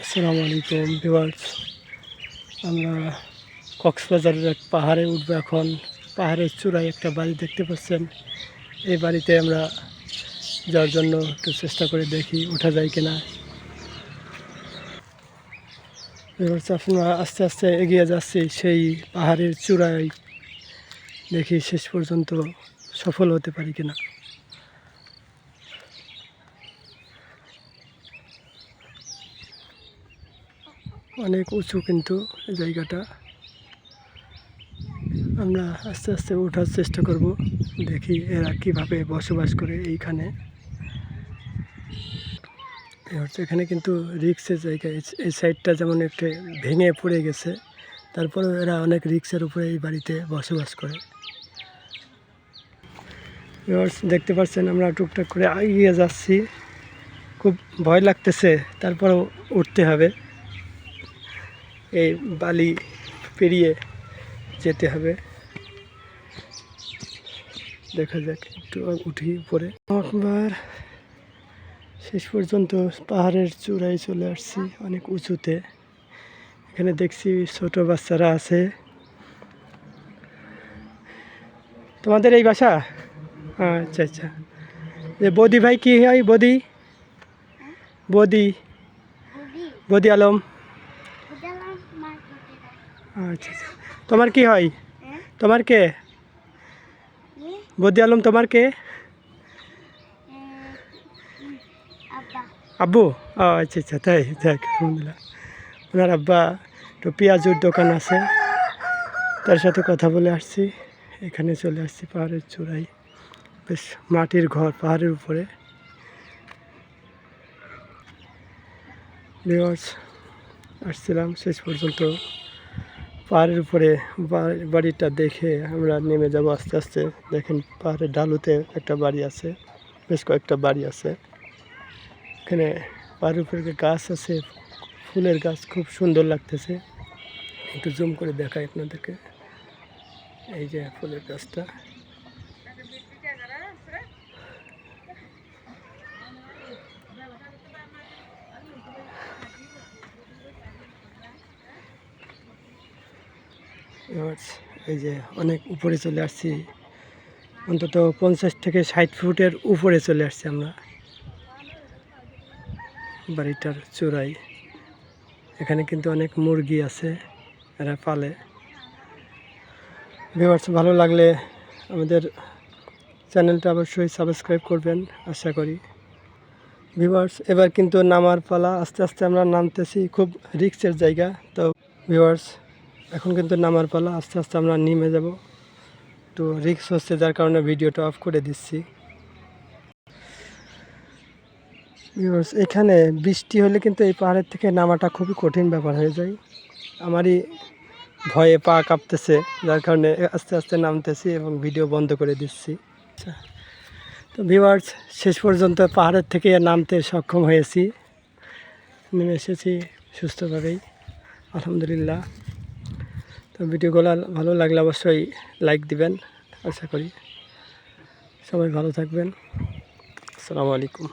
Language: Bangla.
আসসালামু আলাইকুম, ভিউয়ার্স। আমরা কক্সবাজারের এক পাহাড়ে উঠবো এখন। পাহাড়ের চূড়ায় একটা বাড়ি দেখতে পাচ্ছেন। এই বাড়িতে আমরা যাওয়ার জন্য একটু চেষ্টা করে দেখি, ওঠা যায় কিনা। ভিউয়ার্স, আমরা আস্তে আস্তে এগিয়ে যাচ্ছি। সেই পাহাড়ের চূড়ায় দেখি শেষ পর্যন্ত সফল হতে পারি কিনা। অনেক উঁচু কিন্তু জায়গাটা। আমরা আস্তে আস্তে ওঠার চেষ্টা করব, দেখি এরা কীভাবে বসবাস করে এইখানে। হচ্ছে এখানে কিন্তু রিক্সের জায়গা, এই- সাইডটা যেমন একটু ভেঙে পড়ে গেছে, তারপরেও এরা অনেক রিক্সের উপরে এই বাড়িতে বসবাস করে। দেখতে পাচ্ছেন আমরা টুকটাক করে এগিয়ে যাচ্ছি। খুব ভয় লাগতেছে, তারপরেও উঠতে হবে। এই বালি পেরিয়ে যেতে হবে। দেখা যাক, একটু উঠি উপরে। একবার শেষ পর্যন্ত পাহাড়ের চূড়ায় চলে আসছি, অনেক উঁচুতে। এখানে দেখছি ছোট বাচ্চারা আছে। তোমাদের এই বাসা? আচ্ছা আচ্ছা। যে বদি ভাই কি হয়? বদি? বদি? বদি আলম? আচ্ছা আচ্ছা। তোমার কি হয়? তোমার কে? বদি আলম তোমার কে? আব্বু। ও আচ্ছা আচ্ছা তাই যাক আলহামদুলিল্লাহ। ওনার আব্বা একটু পেঁয়াজুর দোকান আছে। তার সাথে কথা বলে আসছি। এখানে চলে আসছি পাহাড়ের চূড়ায়। বেশ মাটির ঘর পাহাড়ের উপরে। আসছিলাম শেষ পর্যন্ত। পাহাড়ের উপরে বাড়িটা দেখে আমরা নেমে যাব আস্তে আস্তে। দেখেন পাহাড়ের ডালুতে একটা বাড়ি আছে, বেশ কয়েকটা বাড়ি আছে। এখানে পাহাড়ের উপরে গাছ আছে, ফুলের গাছ, খুব সুন্দর লাগতেছে। একটু জুম করে দেখাই আপনাদেরকে। এই যে ফুলের গাছটা। এই যে অনেক উপরে চলে আসছি, অন্তত পঞ্চাশ থেকে ষাট ফুটের উপরে চলে আসছি আমরা। বাড়িটার চূড়ায়। এখানে কিন্তু অনেক মুরগি আছে, এরা পালে। ভিউয়ার্স, ভালো লাগলে আমাদের চ্যানেলটা অবশ্যই সাবস্ক্রাইব করবেন, আশা করি। ভিউয়ার্স, এবার কিন্তু নামার পালা, আস্তে আস্তে আমরা নামতেছি, খুব রিক্সের জায়গা। তো ভিউয়ার্স এখন কিন্তু নামার পালা, আস্তে আস্তে আমরা নেমে যাব। তো রিক্স হচ্ছে, যার কারণে ভিডিওটা অফ করে দিচ্ছি। এখানে বৃষ্টি হলে কিন্তু এই পাহাড়ের থেকে নামাটা খুবই কঠিন ব্যাপার হয়ে যায়। আমারই ভয়ে পা কাঁপতেছে, যার কারণে আস্তে আস্তে নামতেছি এবং ভিডিও বন্ধ করে দিচ্ছি। আচ্ছা তো ভিউয়ার্স শেষ পর্যন্ত পাহাড়ের থেকে নামতে সক্ষম হয়েছি। নেমে এসেছি সুস্থভাবেই। আলহামদুলিল্লাহ। তো ভিডিওগুলো ভালো লাগলে অবশ্যই লাইক দিবেন। আশা করি সবাই ভালো থাকবেন। আসসালামু আলাইকুম।